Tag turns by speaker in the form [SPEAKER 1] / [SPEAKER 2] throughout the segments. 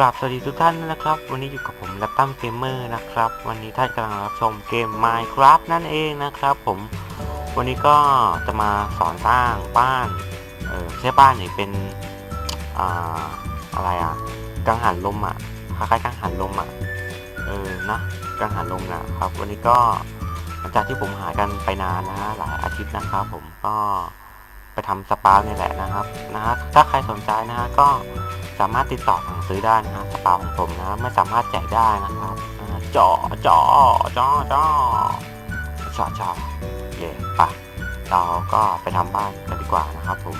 [SPEAKER 1] ราบสวัสดีทุกท่านนะครับ วันนี้อยู่กับผมแลปตั้มเกมเมอร์นะครับ วันนี้ท่านกำลังรับชมเกม Minecraft นั่นเองนะครับ ผมวันนี้ก็จะมาสอนสร้างบ้านเออไม่ใช่บ้านนี่เป็นอ่าอะไรอะกังหันลมอะคล้ายๆกังหันลมอะเออนะกังหันลมนะครับ วันนี้ก็หลังจากที่ผมหากันไปนานนะฮะหลายอาทิตย์นะครับ ผมก็ไปทำสปาเนี่ยแหละนะครับนะฮะถ้าใครสนใจนะฮะก็ สามารถติดต่อสั่งซื้อได้นะฮะกระเป๋าของผมนะไม่สามารถแจกได้นะครับอ่าจอจอจอจอจอจอเย่ปะเราก็ไปทำบ้านกันดีกว่านะครับผม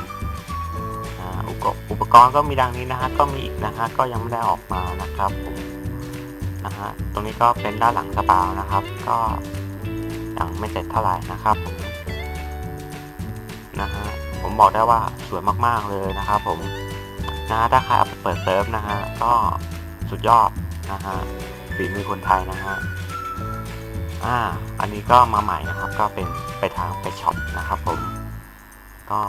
[SPEAKER 1] อุปกรณ์ก็มีดังนี้นะฮะก็มีอีกนะฮะก็ยังไม่ได้ออกมานะครับผมนะฮะตรงนี้ก็เป็นด้านหลังสปานะครับ ก็ยังไม่เสร็จเท่าไหร่นะครับผมนะฮะผมบอกได้ว่าสวยมากๆเลยนะครับผม นะฮะถ้าใครเอาไปเปิดเซิร์ฟนะฮะก็สุดยอดนะฮะฝีมือคนไทยนะฮะอ่าอันนี้ก็มาใหม่นะครับ ก็เป็นไปทางไปช็อปนะครับผมก็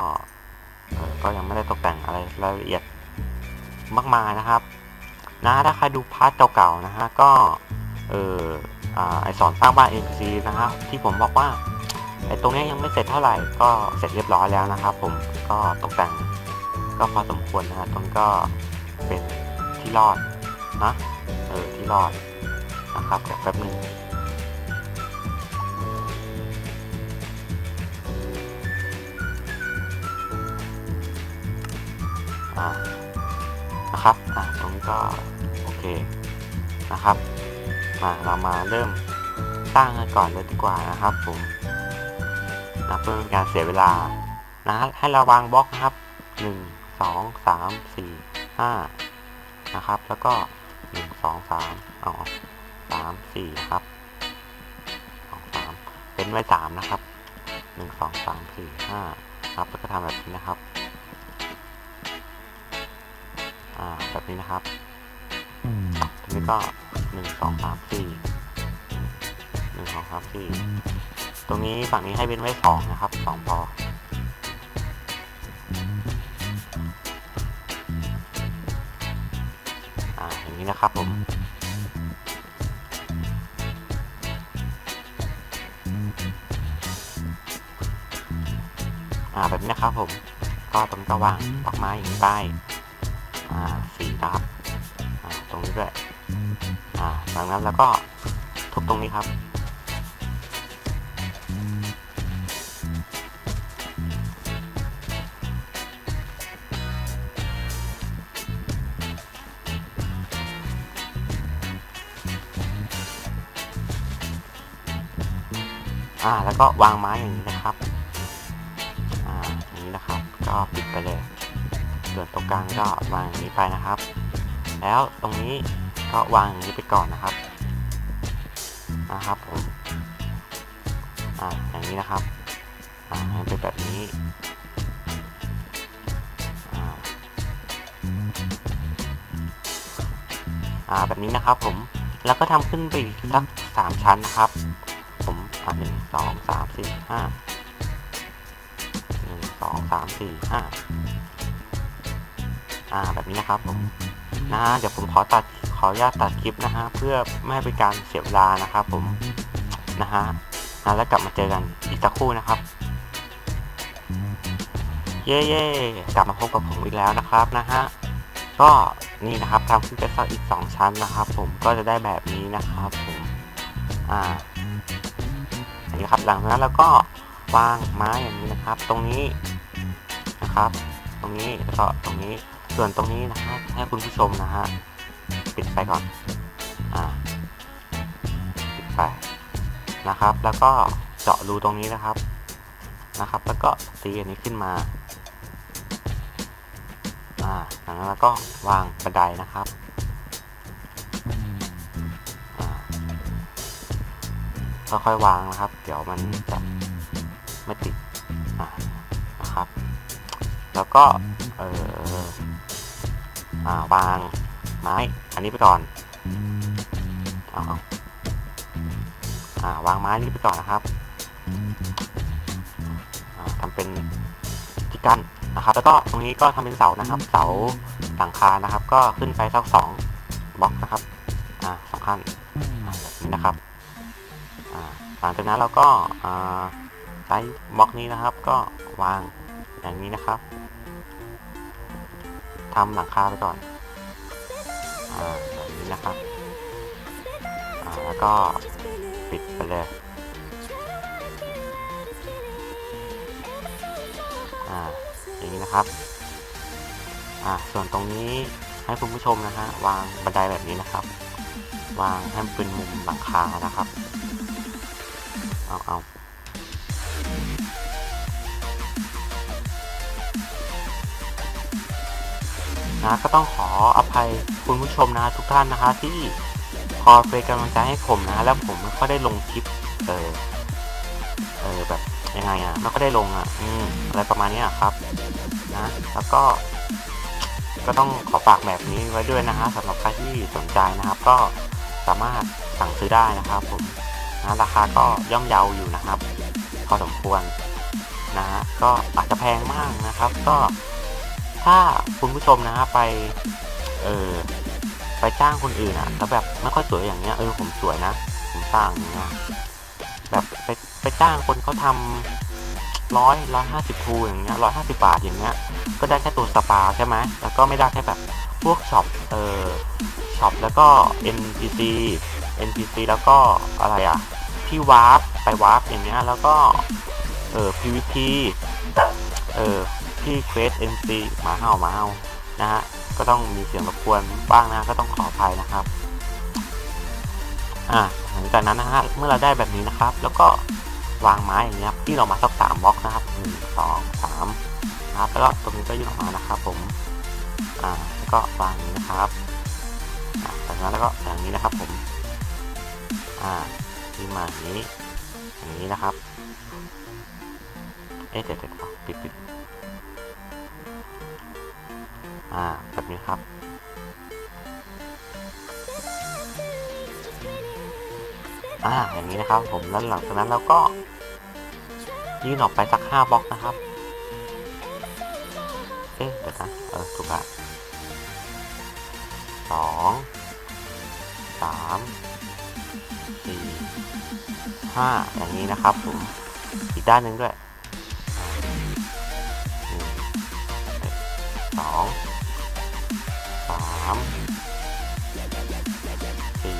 [SPEAKER 1] เออก็ยังไม่ได้ตกแต่งอะไรรายละเอียดมากมายนะครับ นะถ้าใครดูพาร์ทเก่าๆนะฮะก็เอออ่าไอสอนสร้างบ้าน NPC นะฮะที่ผมบอกว่าไอตรงนี้ยังไม่เสร็จเท่าไหร่ก็เสร็จเรียบร้อยแล้วนะครับ ผมก็ตกแต่ง ก็พอสมควรนะฮะตรงก็เป็นที่รอดนะเออที่รอดนะครับเดี๋ยวแป๊บนึงอ่านะครับอ่าตรงนี้ก็โอเคนะครับมาเรามาเริ่มสร้างกันก่อนเลยดีกว่านะครับผมนะเพื่อเป็นการเสียเวลานะให้เราวางบล็อกนะครับหนึ่ง สองสามสี่ห้านะครับ แล้วก็หนึ่งสองสามเอาสามสี่ครับสองสามเป็นไว้สามนะครับหนึ่งสองสามสี่ห้าครับ แล้วก็ทำแบบนี้นะครับ อ่า แบบนี้นะครับทีนี้ก็หนึ่งสองสามสี่หนึ่งสองสามสี่ตรงนี้ฝั่งนี้ให้เป็นไว้สองนะครับสองพอ นี้นะครับผมอ่าแบบนี้นะครับผม ก็ตรงนี้ก็วางดอกไม้อย่างนี้ไปอ่าสีครับอ่าตรงนี้ด้วยอ่าจากนั้นแล้วก็ทุบตรงนี้ครับ อ่าแล้วก็วางไม้อย่างนี้นะครับอ่าอย่างนี้นะครับ ก็ปิดไปเลย ส่วนตรงกลางก็วางอย่างนี้ไปนะครับ แล้วตรงนี้ก็วางอย่างนี้ไปก่อนนะครับนะครับผมอ่าอย่างนี้นะครับอ่าให้เป็นแบบนี้อ่าแบบนี้นะครับผมแล้วก็ทำขึ้นไปอีกสักสามชั้นนะครับ ผมอ่าหนึ่งสองสามสี่ห้าหนึ่งสองสามสี่ห้าอ่าแบบนี้นะครับผมนะฮะเดี๋ยวผมขอตัดขออนุญาตตัดคลิปนะฮะเพื่อไม่ให้เป็นการเสียเวลานะครับผมนะฮะนะแล้วกลับมาเจอกันอีกสักครู่นะครับ เย่เย่กลับมาพบกับผมอีกแล้วนะครับนะฮะก็นี่นะครับทำขึ้นไปสักอีกสองชั้นนะครับ ผมก็จะได้แบบนี้นะครับผมอ่า นี้ครับ หลังจากนั้นเราก็วางไม้อย่างนี้นะครับ ตรงนี้นะครับ ตรงนี้แล้วก็ตรงนี้ส่วนตรงนี้นะครับให้คุณผู้ชมนะฮะปิดไปก่อนอ่าปิดไปนะครับ แล้วก็เจาะรูตรงนี้นะครับนะครับ แล้วก็ตีอันนี้ขึ้นมาอ่าจากนั้นแล้วก็วางบันไดนะครับอ่าค่อยๆวางนะครับ เดี๋ยวมันจะไม่ติดนะครับ แล้วก็เออาวางไม้อันนี้ไปก่อนเอาเอาอ่าวางไม้นี้ไปก่อนนะครับอ่าทำเป็นที่กั้นนะครับ แล้วก็ตรงนี้ก็ทำเป็นเสานะครับ เสาหลังคานะครับ ก็ขึ้นไปสักสองบล็อกนะครับอ่าสองขั้นแบบนี้นะครับ หลังจากนั้นเราก็ใช้บล็อกนี้นะครับ ก็วางอย่างนี้นะครับทำหลังคาไปก่อนอ่าแบบนี้นะครับแล้วก็ปิดไปเลยอ่าอย่างนี้นะครับอ่าส่วนตรงนี้ให้คุณผู้ชมนะฮะวางบันไดแบบนี้นะครับ วางให้เป็นมุมหลังคานะครับ เอาเอานะก็ต้องขออภัยคุณผู้ชมนะทุกท่านนะคะ ที่คอยเป็นกำลังใจให้ผมนะ แล้วผมไม่ค่อยได้ลงคลิป เออเออแบบยังไงอะไม่ค่อยได้ลงอะ อืมอะไรประมาณนี้ยครับ นะ แล้วก็ก็ต้องขอฝากแบบนี้ไว้ด้วยนะฮะสำหรับใครที่สนใจนะครับ ก็สามารถสั่งซื้อได้นะครับผม นะราคาก็ย่อมเยาอยู่นะครับพอสมควรนะฮะก็อาจจะแพงมากนะครับ ก็ถ้าคุณผู้ชมนะฮะไปเออไปจ้างคนอื่นอะแล้วแบบไม่ค่อยสวยอย่างเงี้ยเออผมสวยนะผมสร้างอย่างเงี้ยแบบไปไปจ้างคนเขาทำร้อยร้อยห้าสิบทูอย่างเงี้ยร้อยห้าสิบาทอย่างเงี้ยก็ได้แค่ตัวสปาใช่ไหมแล้วก็ไม่ได้แค่แบบพวกช็อปเออช็อปแล้วก็ NPC NPC แล้วก็อะไรอะที่วาร์ปไปวาร์ปอย่างเงี้ยแล้วก็เออ PVP เออที่เควส NC หมาเห่าหมาเห่านะฮะก็ต้องมีเสียงรบกวนบ้างนะก็ต้องขออภัยนะครับอ่าหลังจากนั้นนะฮะเมื่อเราได้แบบนี้นะครับ แล้วก็วางไม้อย่างเงี้ยที่เรามาสักสามบล็อกนะครับหนึ่งสองสามนะครับแล้วก็ตรงนี้ก็ยื่นออกมานะครับผมอ่าแล้วก็วางอย่างนี้นะครับอ่าจากนั้นแล้วก็อย่างนี้นะครับผม อ่าที่มาอย่างนี้อย่างนี้นะครับ เอ๊ะเดี๋ยวเดี๋ยวเดี๋ยวปิดปิดอ่าแบบนี้ครับอ่าอย่างนี้นะครับ ผมแล้วหลังจากนั้นเราก็ยื่นออกไปสักห้าบล็อกนะครับ เอ๊ะเดี๋ยวนะเออถูกละสองสาม สี่ห้าอย่างนี้นะครับผมอีกด้านหนึ่งด้วยหนึ่งสองสามสี่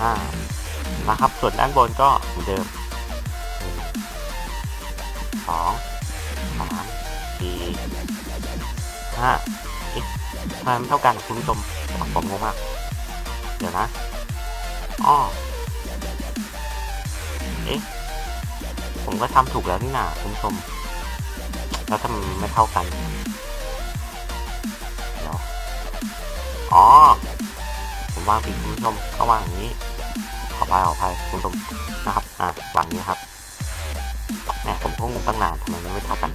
[SPEAKER 1] ห้านะครับ ส่วนด้านบนก็เหมือนเดิมสองสามสี่ห้าเอ๊ะทำไมมันเท่ากันคุณผู้ชมผมงงมาก เดี๋ยวนะ อ้อเอ๊ะ ผมก็ทำถูกแล้วนี่นาคุณผู้ชม แล้วทำไมไม่เท่ากันเดี๋ยวอ๋อ ผมวางผิดคุณผู้ชมก็วางอย่างนี้ ขออภัยขออภัยคุณผู้ชมนะครับ อะวางนี้ครับแหมผมก็งงตั้งนานทำไมมันไม่เท่ากัน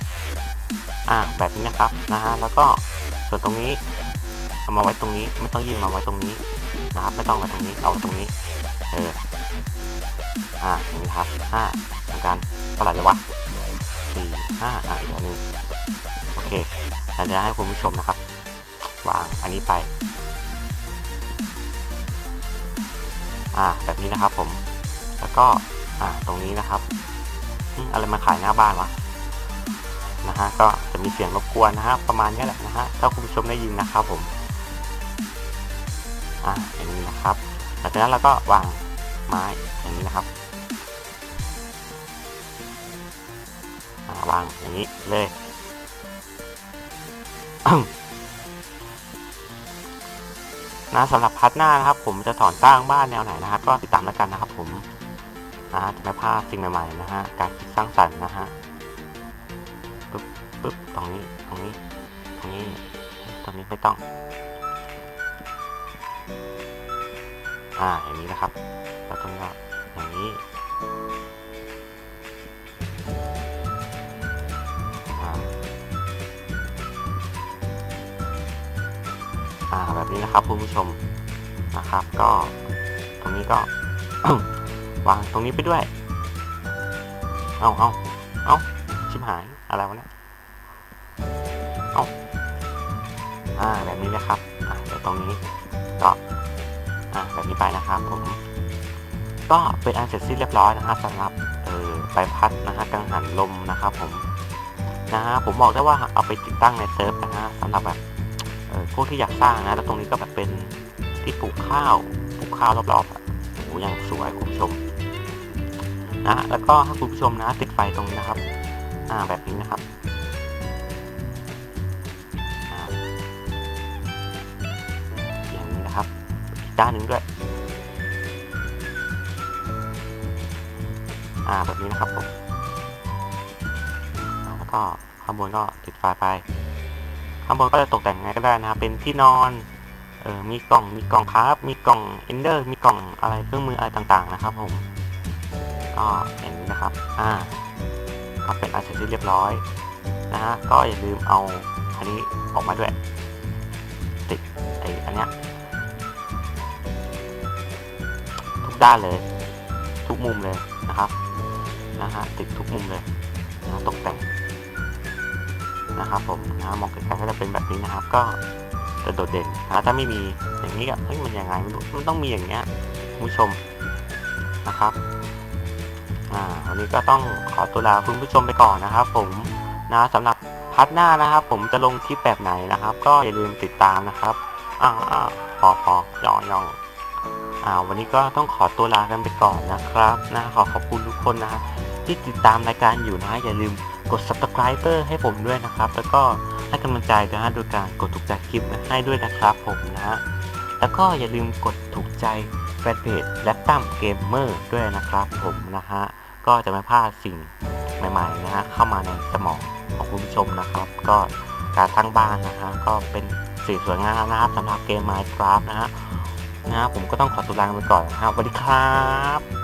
[SPEAKER 1] อ่า แบบนี้นะครับ นะฮะ แล้วก็ส่วนตรงนี้เอามาไว้ตรงนี้ ไม่ต้องยื่นมาไว้ตรงนี้นะครับ ไม่ต้องไว้ตรงนี้ เอาตรงนี้าอย่างนี้ครับห้าเหมือนกันเท่าไหร่เลยวะสี่ห้าอ่าอีกอันหนึ่งโอเคเราจะให้คุณผู้ชมนะครับ วางอันนี้ไป อ่าแบบนี้นะครับผม แล้วก็อ่าตรงนี้นะครับอะไรมาขายหน้าบ้านวะนะฮะก็จะมีเสียงรบกวนนะฮะประมาณนี้แหละนะฮะถ้าคุณผู้ชมได้ยินนะครับผมอ่าอย่างนี้นะครับหลังจากนั้นเราก็วางไม้อย่างนี้นะครับ วางอย่างนี้เลยนะสำหรับพัดหน้านะครับ ผมจะสอนสร้างบ้านแนวไหนนะครับ ก็ติดตามแล้วกันนะครับ ผมนะจะไม่พลาดสิ่งใหม่ๆนะฮะการคิดสร้างสรรค์นะฮะปึ๊บปึ๊บตรงนี้ตรงนี้ตรงนี้ตรงนี้ไม่ต้อง อ่าอย่างนี้นะครับแล้วตรงนี้อย่างนี้ อ่าแบบนี้นะครับคุณผู้ชมนะครับ ก็ตรงนี้ก็ วางตรงนี้ไปด้วย เอาเอาเอาชิบหายอะไรวะเนี่ยเอาอ่าแบบนี้นะครับอ่าเดี๋ยวตรงนี้ก็อะแบบนี้ไปนะครับผม ก็เป็นอันเสร็จสิ้นเรียบร้อยนะฮะสำหรับเออใบพัดนะฮะกังหันลมนะครับ ผมนะฮะผมบอกได้ว่าเอาไปติดตั้งในเซิร์ฟนะฮะสำหรับแบบ พวกที่อยากสร้างนะ แล้วตรงนี้ก็แบบเป็นที่ปลูกข้าวปลูกข้าวรอบๆอะโอ้โหยังสวยคุณผู้ชมนะแล้วก็ให้คุณผู้ชมนะติดไฟตรงนี้นะครับ อ่าแบบนี้นะครับอย่างนี้นะครับอีกด้านหนึ่งด้วย อ่าแบบนี้นะครับผมแล้วก็ข้างบนก็ติดไฟไป ข้างบนก็จะตกแต่งไงก็ได้นะครับ เป็นที่นอน เออมีกล่อง มีกล่องคราฟมีกล่องเอนเดอร์ มีกล่องอะไรเครื่องมืออะไรต่างๆนะครับผม ก็อย่างนี้นะครับ อ่าก็เป็นอันเสร็จเรียบร้อยนะฮะ ก็อย่าลืมเอาอันนี้ออกมาด้วย ติดไออันเนี้ยทุกด้านเลย ทุกมุมเลยนะครับ นะฮะ ติดทุกมุมเลยนะตกแต่ง นะครับผมนะมองไกลๆก็จะเป็นแบบนี้นะครับ ก็จะโดดเด่นนะถ้าไม่มีอย่างนี้ก็เฮ้ยมันยังไงมันต้องมีอย่างเงี้ยผู้ชมนะครับอ่าวันนี้ก็ต้องขอตัวลาคุณผู้ชมไปก่อนนะครับ ผมนะสำหรับพัดหน้านะครับ ผมจะลงคลิปแบบไหนนะครับ ก็อย่าลืมติดตามนะครับอ่าอ่าพอพอย่อย่ออ่าวันนี้ก็ต้องขอตัวลากันไปก่อนนะครับนะขอขอบคุณทุกคนนะที่ติดตามรายการอยู่นะอย่าลืม กด subscribe ให้ผมด้วยนะครับ แล้วก็ให้กำลังใจนะฮะโดยการกดถูกใจคลิปให้ด้วยนะครับผมนะฮะแล้วก็อย่าลืมกดถูกใจแฟนเพจแลปตัมเกมเมอร์ด้วยนะครับผมนะฮะ ก็จะไม่พลาดสิ่งใหม่ๆนะฮะเข้ามาในสมองของคุณผู้ชมนะครับ ก็การทั้งบ้านนะฮะก็เป็นสิ่งสวยงามนะครับสำหรับเกม Minecraft นะฮะนะผมก็ต้องขอตัวลาไปก่อนนะครับสวัสดีครับ